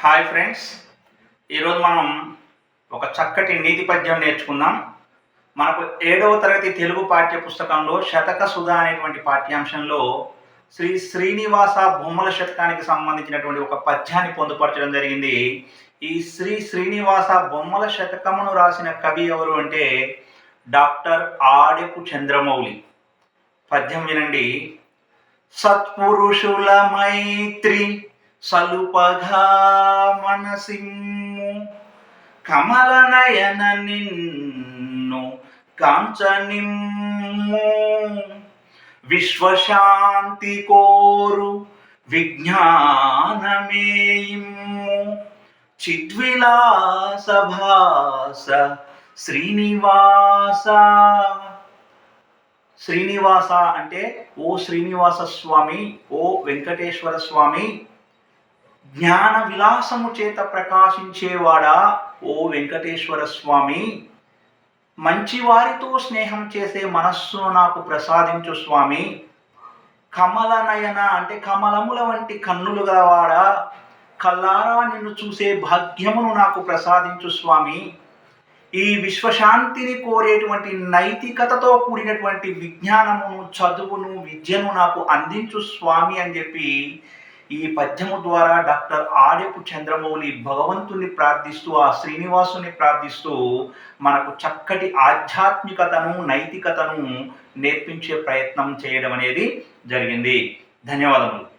Hi friends. ఈరోజు మనం ఒక చక్కటి నీతి పద్యం నేర్చుకుందాం. మనకు ఏడవ తరగతి తెలుగు పాఠ్య పుస్తకంలో శతక సుధా అనేటువంటి పాఠ్యాంశంలో శ్రీ శ్రీనివాస బొమ్మల శతకానికి సంబంధించినటువంటి ఒక పద్యాన్ని పొందుపరచడం జరిగింది. ఈ శ్రీ శ్రీనివాస బొమ్మల శతకమును రాసిన కవి ఎవరు అంటే డాక్టర్ ఆడెపు చంద్రమౌళి. పద్యం వినండి. సత్పురుషుల మైత్రి సలుపగా మనసిమ్ము కమల నయన నిన్ను కాంచనిమ్ము. విశ్వశాంతి కోరు విజ్ఞానమేయిమ్ము. చిద్విలాస భాస శ్రీనివాస. శ్రీనివాస అంటే ఓ శ్రీనివాస స్వామి ఓ వెంకటేశ్వర స్వామి జ్ఞాన విలాసము చేత ప్రకాశించేవాడా? ఓ వెంకటేశ్వర స్వామి! మంచివారితో స్నేహం చేసే మనస్సును నాకు ప్రసాదించు స్వామి! కమల నయన అంటే కమలముల వంటి కన్నులు గలవాడా? కల్లారా నిన్ను చూసే భాగ్యమును నాకు ప్రసాదించు స్వామి! ఈ విశ్వశాంతిని కోరేటువంటి నైతికతతో కూడినటువంటి విజ్ఞానమును చదువును విద్యను నాకు అందించు స్వామి అని చెప్పి ఈ పద్యము ద్వారా డాక్టర్ ఆడెపు చంద్రమౌళి భగవంతుని ప్రార్థిస్తూ ఆ శ్రీనివాసుని ప్రార్థిస్తూ మనకు చక్కటి ఆధ్యాత్మికతను నైతికతను నేర్పించే ప్రయత్నం చేయడం అనేది జరిగింది. ధన్యవాదములు.